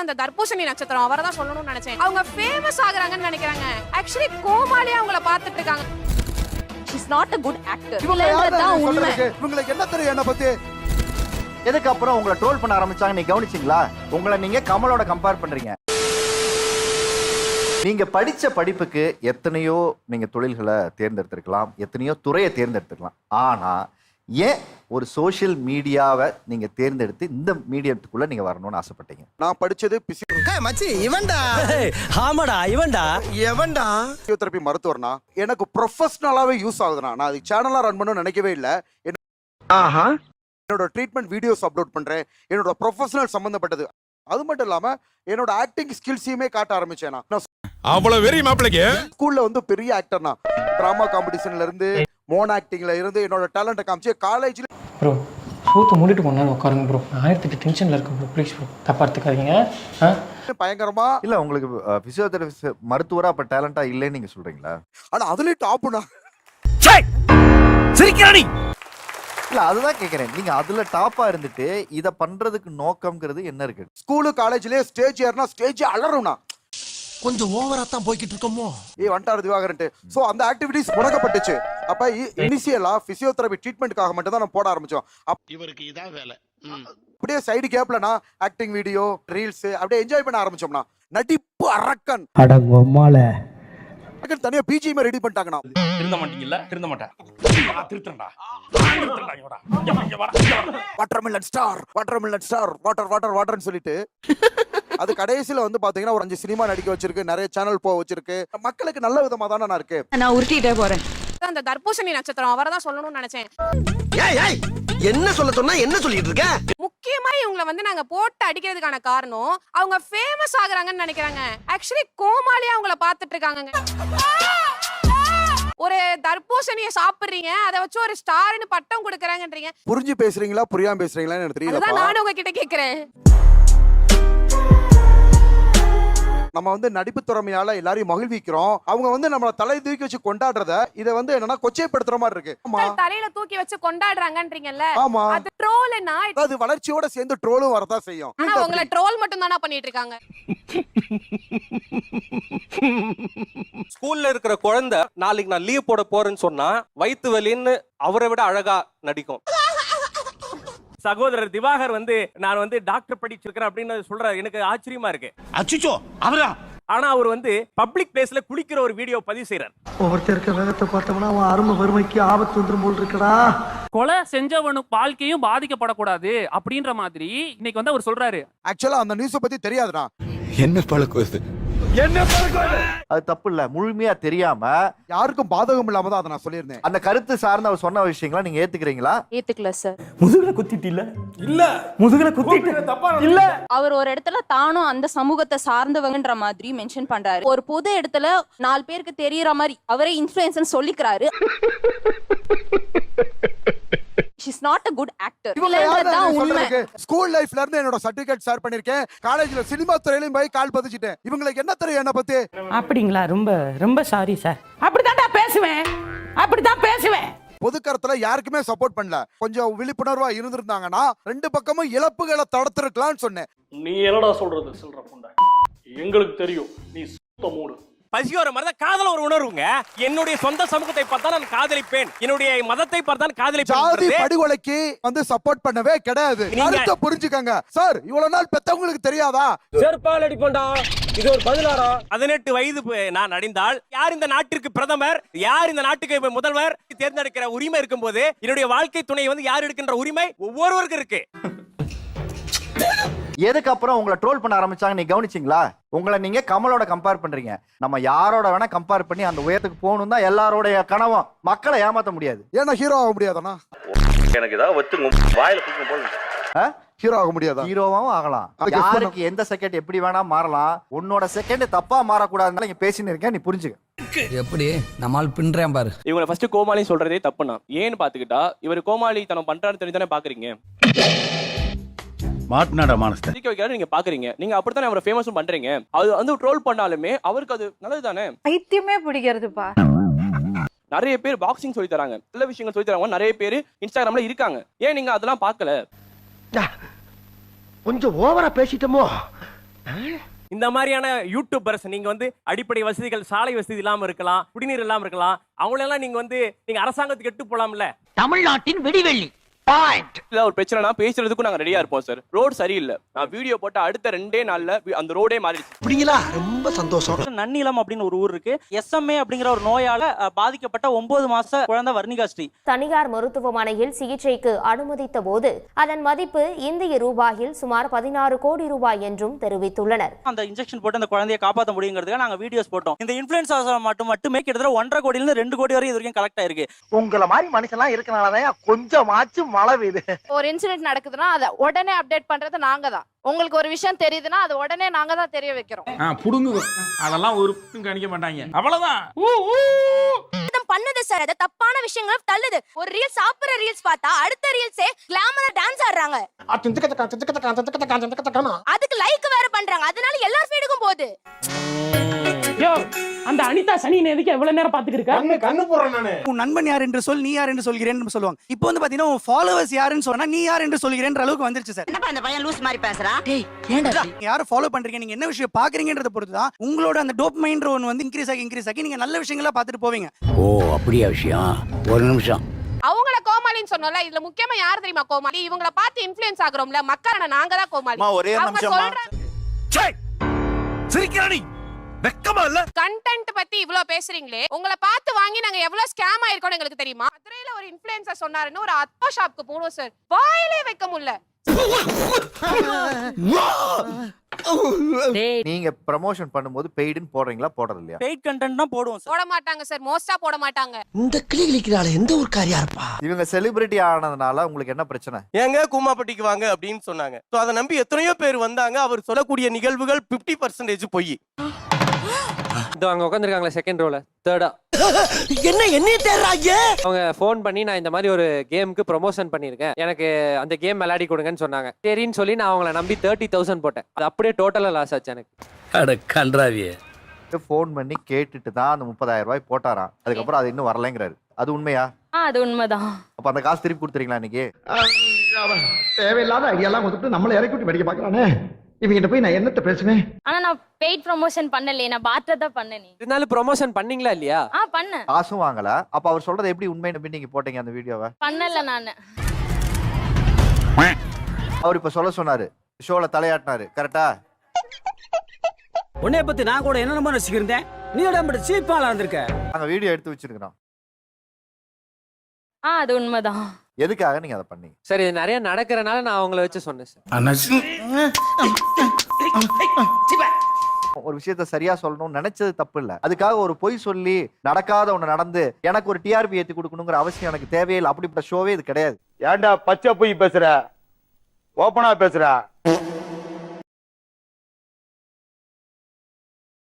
அந்த தர்பூசணி நட்சத்திரம் அவரை தான் சொல்லணும்னு நினைச்சேன். அவங்க ஃபேமஸ் ஆகுறாங்கன்னு நினைக்கிறாங்க. ஆக்சுவலி கோமாளியா அவங்கள பார்த்துட்டு இருக்காங்க. She's not a good actor இல்லன்றதுதான் உண்மை. இவங்களுக்கு என்ன தெரியும் என்ன பத்தி? எதுக்கு அப்புறம் உங்களை ட்ரோல் பண்ண ஆரம்பிச்சாங்க? நீங்க கவனிச்சீங்களா? உங்களை நீங்க கமலோட கம்பேர் பண்றீங்க. நீங்க படிச்ச படிப்புக்கு எத்தனையோ நீங்க தொழில்களை தேர்ந்தெடுத்திருக்கலாம். எத்தனையோ துறையை தேர்ந்தெடுத்துக்கலாம் ஆனா ஏன் ஒரு சோஷியல் மீடியாவை நீங்க தேர்ந்தெடுத்து இந்த மீடியத்துக்குள்ள நீங்க வரணும்னு ஆசைப்பட்டீங்க? நான் படிச்சது மச்சி இவன்டா. ஆமாடா இவன்டா. எவன்டா? பிசியோதெரபி மருத்துவர்னா எனக்கு ப்ரொஃபஷனலாவே யூஸ் ஆகுதுண்ணா. நான் அது சேனலா ரன் பண்ணணும்னு நினைக்கவே இல்லை. ஆஹா. என்னோட ட்ரீட்மெண்ட் வீடியோஸ் அப்லோட் பண்றேன். என்னோட ப்ரொஃபஷனல் சம்பந்தப்பட்டது. அது மட்டும் இல்லாம என்னோட ஆக்டிங் ஸ்கில்ஸையுமே காட்ட ஆரம்பிச்சேன் நான். நான் அவ்வளவு வெறி மாப்பிளைக்கு? ஸ்கூல்ல வந்து பெரிய ஆக்டர்னா டிராமா காம்படிஷன்ல இருந்து மோன் ஆக்டிங்ல இருந்து என்னோட டேலண்ட்டை காமிச்சு காலேஜ்ல ப்ரோ சூத்து மூடிட்டு நேரம் உட்காருங்க ப்ரோ நான் ஆயிரத்தெட்டு டென்ஷனில் இருக்கேன் ப்ரோ ப்ளீஸ் ப்ரோ தப்பாக எடுத்துக்காதீங்க. ஆ? பயங்கரமா இல்ல உங்களுக்கு பிசியோதெரபிஸ்ட் மருத்துவரா அப்ப டேலண்டா இல்லைன்னு நீங்க சொல்றீங்களா? ஆனா அதுலயும் டாப்னா சிரிக்கிறானி இல்ல அதுதான் கேக்குறேன். நீங்க அதுல டாப்பா இருந்துட்டு இத பண்றதுக்கு நோக்கம்ங்கிறது என்ன இருக்கு? ஸ்கூலு காலேஜ்லயே ஸ்டேஜ் ஏறினா ஸ்டேஜ் அலறும்னா கொஞ்சம் ஓவரா தான் போய்கிட்டு இருக்கோமோ? ஏ வந்துட்டாரு திவாகரன்ட்டு. ஸோ அந்த ஆக்டிவிட்டிஸ் முடக்கப்பட்டுச்சு. அப்ப இனிஷியலா பிசியோதெரபி ட்ரீட்மெண்ட்காக மட்டும் தான் நம்ம போட ஆரம்பிச்சோம். இவருக்கு இதான் வேலை. அப்படியே சைடு கேப்லனா ஆக்டிங் வீடியோ ரீல்ஸ் அப்படியே என்ஜாய் பண்ண ஆரம்பிச்சோம்னா நடிப்பு அரக்கன். அடங்கம்மால அரக்கன் தனியா பிஜிஎம் ரெடி பண்ணிட்டாங்கண்ணா. திருந்த மாட்டீங்கல்ல? திருந்த மாட்டேன். திருத்தண்டா watermelon star watermelon star water water வாட்டர்னு சொல்லிட்டு. அது கடைசியில வந்து பாத்தீங்கன்னா ஒரு அஞ்சு சினிமா நடிக்க வச்சிருக்கு நிறைய சேனல் போக வச்சிருக்கு. மக்களுக்கு நல்ல விதமா தானே நான் இருக்கு நான் உருட்டிட்டே போறேன். அந்த தர்பூசணி நட்சத்திரம் அவரை தான் சொல்லணும்னு நினைச்சேன். ஏய் ஏய் என்ன சொல்ல சொன்னா என்ன சொல்லிட்டு இருக்க? முக்கியமா இவங்கள வந்து நாங்க போட்டு அடிக்கிறதுக்கான காரணம் அவங்க ஃபேமஸ் ஆகுறாங்கன்னு நினைக்கிறாங்க. ஆக்சுவலி கோமாளியா அவங்கள பார்த்துட்டு இருக்காங்க ஒரு தர்பூசணியை சாப்பிடுறீங்க அதை வச்சு ஒரு ஸ்டார்னு பட்டம் கொடுக்குறாங்கன்றீங்க. புரிஞ்சு பேசுறீங்களா புரியாம பேசுறீங்களான்னு தெரியல நானும் உங்ககிட்ட கேக்குறேன். நம்ம வந்து நடிப்பு திறமையால எல்லாரையும் மகிழ்விக்கிறோம். அவங்க வந்து நம்மள தலை தூக்கி வச்சு கொண்டாடுறத இதை வந்து என்னன்னா கொச்சைப்படுத்துற மாதிரி இருக்கு. தலையில தூக்கி வச்சு கொண்டாடுறாங்கன்றீங்கல்ல? ஆமா. அது ட்ரோல்னா அது வளர்ச்சியோட சேர்ந்து ட்ரோலும் வரதான் செய்யும். ஆனா உங்களை ட்ரோல் மட்டும் தானே பண்ணிட்டு இருக்காங்க ஸ்கூல்ல இருக்கிற குழந்தை நாளைக்கு நான் லீவ் போட போறேன்னு சொன்னா வயித்து வலின்னு அவரை விட அழகா நடிக்கும். சகோதரர் திவாகர் வந்து நான் வந்து டாக்டர் படிச்சிருக்கிறேன் அப்படின்னு சொல்றாரு. எனக்கு ஆச்சரியமா இருக்கு. அச்சுச்சோ அவரா? ஆனா அவர் வந்து பப்ளிக் பிளேஸ்ல குளிக்கிற ஒரு வீடியோ பதிவு செய்யறார் ஒவ்வொருத்தர் இருக்க வேகத்தை பார்த்தோம்னா அவன் அருமை வறுமைக்கு ஆபத்து வந்துரும் போல் இருக்கடா. கொலை செஞ்சவனுக்கு வாழ்க்கையும் பாதிக்கப்படக்கூடாது அப்படின்ற மாதிரி இன்னைக்கு வந்து அவர் சொல்றாரு. ஆக்சுவலா அந்த நியூஸ பத்தி தெரியாதுண்ணா என்ன பழக்கம் அது தப்பு? இல்ல முழுமையா தெரியாம யாருக்கும் பாதகம் இல்லாம தான் அதை நான் சொல்லியிருந்தேன். அந்த கருத்து சார்ந்த அவர் சொன்ன விஷயங்களா நீங்க ஏத்துக்கிறீங்களா? ஏத்துக்கல சார் முதுகுல குத்திட்டு இல்ல? இல்ல. முதுகுல குத்திட்டு இல்ல. அவர் ஒரு இடத்துல தானும் அந்த சமூகத்தை சார்ந்தவங்கன்ற மாதிரி மென்ஷன் பண்றாரு. ஒரு பொது இடத்துல நாலு பேருக்கு தெரியற மாதிரி அவரே influencer சொல்லிக்கிறாரு. She's not a good actor? School லைஃப்ல இருந்து என்னோட சர்டிபிகேட் ஷேர் பண்ணிருக்கேன் காலேஜ்ல சினிமா துறையிலும் போய் கால் பதிச்சிட்டேன். இவங்களுக்கு என்ன தெரியும் என்ன பத்தி? அப்படிங்களா? ரொம்ப ரொம்ப சாரி சார் அப்படித்தான்டா பேசுவேன். அப்படித்தான் பேசுவேன். பொதுக்கரத்துல யாருக்குமே சப்போர்ட் பண்ணல. கொஞ்சம் விழிப்புணர்வா இருந்திருந்தாங்கன்னா ரெண்டு பக்கமும் இழப்புகளை தடுத்திருக்கலாம்னு சொன்னேன். நீ என்னடா சொல்றது சொல்ற புண்டை? எங்களுக்கு தெரியும். நீ சுத்த மூடு. பசியோர மாதிரி தான் காதல ஒரு உணர்வுங்க. என்னுடைய சொந்த சமூகத்தை பார்த்தா நான் காதலிப்பேன். என்னுடைய மதத்தை பார்த்தா நான் ஜாதி காதலிப்பேன் படுகொலைக்கு வந்து சப்போர்ட் பண்ணவே கிடையாது. நீங்க- அடுத்த புரிஞ்சுக்கங்க. சார் இவ்வளவு நாள் பெத்தவங்களுக்கு தெரியாதா? செருப்பால் அடிப்பண்டா? இது ஒரு பதினாறா பதினெட்டு வயது நான் அடைந்தால் யார் இந்த நாட்டிற்கு பிரதமர்? யார் இந்த நாட்டுக்கு முதல்வர்? தேர்ந்தெடுக்கிற உரிமை இருக்கும்போது என்னுடைய வாழ்க்கை துணை வந்து யார் எடுக்கின்ற உரிமை? ஒவ்வொருவருக்கும் இருக்கு. எதுக்கு அப்புறம் உங்களை ட்ரோல் பண்ண ஆரம்பிச்சாங்க நீங்க கவனிச்சீங்களா? உங்களை நீங்க கமலோட கம்பேர் பண்றீங்க. நம்ம யாரோட வேணா கம்பேர் பண்ணி அந்த உயரத்துக்கு போகணும் தான் எல்லாரோடைய கனவும். மக்களை ஏமாத்த முடியாது. ஏன்னா ஹீரோ ஆக முடியாதானா எனக்கு ஏதாவது ஒத்துங்க வாயில ஹீரோ ஆக முடியாதா? ஹீரோவாவும் ஆகலாம். யாருக்கு எந்த செகண்ட் எப்படி வேணா மாறலாம். உன்னோட செகண்ட் தப்பா மாறக்கூடாதுனால இங்க பேசின்னு இருக்கேன். நீ புரிஞ்சுக்க. எப்படி? நம்மால் பின்றேன் பாரு. இவங்களை ஃபர்ஸ்ட் கோமாளி சொல்றதே தப்புனா ஏன்னு பாத்துக்கிட்டா இவர் கோமாளி தனம் பண்றாரு தெரிஞ்சானே பாக்குறீங்க. மாட்டினாடா மானஸ்த சிரிக்க வைக்கிறாரு நீங்க பாக்குறீங்க. நீங்க அப்படித்தானே அவரை ஃபேமஸும் பண்றீங்க? அது வந்து ட்ரோல் பண்ணாலுமே அவருக்கு அது நல்லது தானே பைத்தியமே பிடிக்கிறதுப்பா. நிறைய பேர் பாக்ஸிங் சொல்லி தராங்க. நல்ல விஷயங்கள் சொல்லி தராங்க. நிறைய பேர் இன்ஸ்டாகிராம்ல இருக்காங்க. ஏன் நீங்க அதெல்லாம் பார்க்கல? கொஞ்சம் ஓவரா பேசிட்டோமோ? இந்த மாதிரியான யூடியூபர்ஸ் நீங்க வந்து அடிப்படை வசதிகள் சாலை வசதி இல்லாம இருக்கலாம் குடிநீர் இல்லாம இருக்கலாம் அவங்களெல்லாம் நீங்க வந்து நீங்க அரசாங்கத்துக்கு எட்டு போலாம்ல? தமிழ்நாட்டின் விடிவெள்ளி. இல்ல ஒரு பிரச்சனைனா பேசுறதுக்கும் நாங்க ரெடியா இருப்போம் சார் ரோடு சரியில்லை. நான் வீடியோ போட்ட அடுத்த ரெண்டே நாள்ல அந்த ரோடே மாறிடுச்சு. அப்படிங்களா ரொம்ப சந்தோஷம். நன்னிலம் அப்படின்னு ஒரு ஊர் இருக்கு. எஸ்எம்ஏ அப்படிங்கிற ஒரு நோயால பாதிக்கப்பட்ட ஒன்பது மாச குழந்தை வர்ணிகாஸ்ரீ தனியார் மருத்துவமனையில் சிகிச்சைக்கு அனுமதித்த போது அதன் மதிப்பு இந்திய ரூபாயில் சுமார் பதினாறு கோடி ரூபாய் என்றும் தெரிவித்துள்ளனர். அந்த இன்ஜெக்ஷன் போட்டு அந்த குழந்தையை காப்பாற்ற முடியுங்கிறதுக்காக நாங்க வீடியோஸ் போட்டோம். இந்த இன்ஃபுளுன்ஸ் மட்டும் மட்டுமே கிட்டத்தட்ட ஒன்றரை கோடியில இருந்து ரெண்டு கோடி வரை இது வரைக்கும் கலெக்ட் ஆயிருக்கு. உங்களை மாதிரி மனுஷன்லாம் இருக்கனாலதான் கொஞ்சமாச்சும் மழை பெய்யுது. ஒரு இன்சிடென்ட் நடக்குதுன்னா அதை உடனே அப்டேட் பண்றது நாங்க தான் உங்களுக்கு ஒரு விஷயம் தெரியுதுன்னா அது உடனே நாங்க தான் தெரிய வைக்கிறோம். புடுங்கு. அதெல்லாம் ஒரு கணிக்க மாட்டாங்க. அவ்வளவுதான். பண்ணுது சார் அது தப்பான விஷயங்களை தள்ளுது. ஒரு ரீல் சாப்பிடுற ரீல்ஸ் பார்த்தா அடுத்த ரீல்ஸே கிளாமரா டான்ஸ் ஆடுறாங்க. அதுக்கு லைக் வேற பண்றாங்க. அதனால எல்லார் ஃபீடுக்கும் போகுது. யோ அந்த அனிதா சனி எதுக்கு எவ்வளவு நேரம் பாத்துக்கிட்டு இருக்க? கண்ணு போடுறேன் நானு. உன் நண்பன் யார் என்று சொல் நீ யார் என்று சொல்கிறேன்னு சொல்லுவாங்க. இப்போ வந்து பாத்தீங்கன்னா உன் ஃபாலோவர்ஸ் யாருன்னு சொன்னா நீ யார் என்று சொல்கிறேன்ற அளவுக்கு வந்துருச்சு சார் அந்த பையன் லூஸ் மாதிரி பேசுறா? நீங்க யாரை ஃபாலோ பண்றீங்க? நீங்க என்ன விஷயம் பாக்குறீங்கன்றத பொறுத்து தான் உங்களோட அந்த டோப் மைண்ட் ஒன்று வந்து இன்க்ரீஸ் ஆகி இன்க்ரீஸ் ஆகி நீங்க நல்ல விஷயங்களா பார்த்துட்டு போவீங்க. ஓ அப்படியா விஷயம்? ஒரு நிமிஷம். அவங்கள கோமாளின்னு சொன்னோம்ல இதுல முக்கியமா யார் தெரியுமா கோமாளி? இவங்கள பார்த்து இன்ஃப்ளூயன்ஸ் ஆகுறோம்ல மக்களான நாங்க தான் கோமாளி ஒரே அவங்க சொல்ற சிரிக்கிறானி வெக்கமா இல்ல? கண்டென்ட் பத்தி இவ்ளோ பேசுறீங்களே உங்களை பார்த்து வாங்கி நாங்க எவ்வளவு ஸ்கேம் ஆயிருக்கோம்னு எங்களுக்கு தெரியுமா? மதுரையில ஒரு இன்ஃப்ளூயன்சர் சொன்னாருன்னு ஒரு அத்தோ ஷாப்க்கு போனோம் சார் வாயிலே வைக்க முடியல. நீங்க ப்ரமோஷன் பண்ணும்போது பெய்டுன்னு போடுறீங்களா போடுறது இல்லையா பெய்ட் கண்டென்ட் தான் போடுவோம் சார் போட மாட்டாங்க சார் மோஸ்டா போட மாட்டாங்க இந்த கிளி எந்த ஒரு காரியா இருப்பா? இவங்க செலிபிரிட்டி ஆனதுனால உங்களுக்கு என்ன பிரச்சனை? ஏங்க கூமாப்பட்டிக்கு வாங்க அப்படின்னு சொன்னாங்க. ஸோ அதை நம்பி எத்தனையோ பேர் வந்தாங்க. அவர் சொல்லக்கூடிய நிகழ்வுகள் 50% பர்சன்டேஜ் பொய். இதோ அங்க உட்காந்துருக்காங்களே செகண்ட் ரோல தேர்டா என்ன என்னைய தேடுறாங்க? அவங்க ஃபோன் பண்ணி நான் இந்த மாதிரி ஒரு கேமுக்கு ப்ரொமோஷன் பண்ணியிருக்கேன். எனக்கு அந்த கேம் விளையாடி கொடுங்கன்னு சொன்னாங்க. சரின்னு சொல்லி நான் அவங்கள நம்பி தேர்ட்டி தௌசண்ட் போட்டேன். அது அப்படியே டோட்டலா லாஸ் ஆச்சு எனக்கு. அட கன்றாவியே ஃபோன் பண்ணி கேட்டுட்டு தான் அந்த முப்பதாயிரம் ரூபாய் போட்டாராம். அதுக்கப்புறம் அது இன்னும் வரலைங்கிறாரு. அது உண்மையா? அது உண்மைதான். அப்ப அந்த காசு திருப்பி கொடுத்துறீங்களா இன்னைக்கு? தேவையில்லாத ஐடியாலாம் கொடுத்துட்டு நம்மள இறக்கி விட்டு படிக்க பாக்குறானே இவங்கிட்ட போய் நான் என்னத்த பேசுவேன்? ஆனா நான் பெய்ட் ப்ரமோஷன் பண்ணலையே. நான் பார்த்ததா பண்ணேன் இருந்தாலும் ப்ரொமோஷன் பண்ணீங்களா இல்லையா? ஆ பண்ண காசும் வாங்கல. அப்ப அவர் சொல்றது எப்படி உண்மை நம்பி நீங்க போட்டீங்க அந்த வீடியோவை? பண்ணல நானு. அவர் இப்ப சொல்ல சொன்னாரு. ஷோல தலையாட்டினாரு. கரெக்டா உன்னைய பத்தி நான் கூட என்னென்னமோ நினைச்சுக்கிருந்தேன் நீ உடம்பு சீப்பாலா இருந்திருக்க? நாங்க வீடியோ எடுத்து வச்சிருக்கிறோம். ஆ அது உண்மைதான். எதுக்காக நீங்க அதை பண்ணீங்க? சரி இது நிறைய நடக்கிறனால நான் அவங்கள வச்சு சொன்னேன் சார். ஒரு விஷயத்த சரியா சொல்லணும்னு நினைச்சது தப்பு இல்ல. அதுக்காக ஒரு பொய் சொல்லி நடக்காத ஒண்ணு நடந்து எனக்கு ஒரு டிஆர்பி ஏத்தி கொடுக்கணுங்கிற அவசியம் எனக்கு தேவையில்லை அப்படிப்பட்ட ஷோவே இது கிடையாது. ஏன்டா பச்சை போய் பேசுற? ஓப்பனா பேசுற?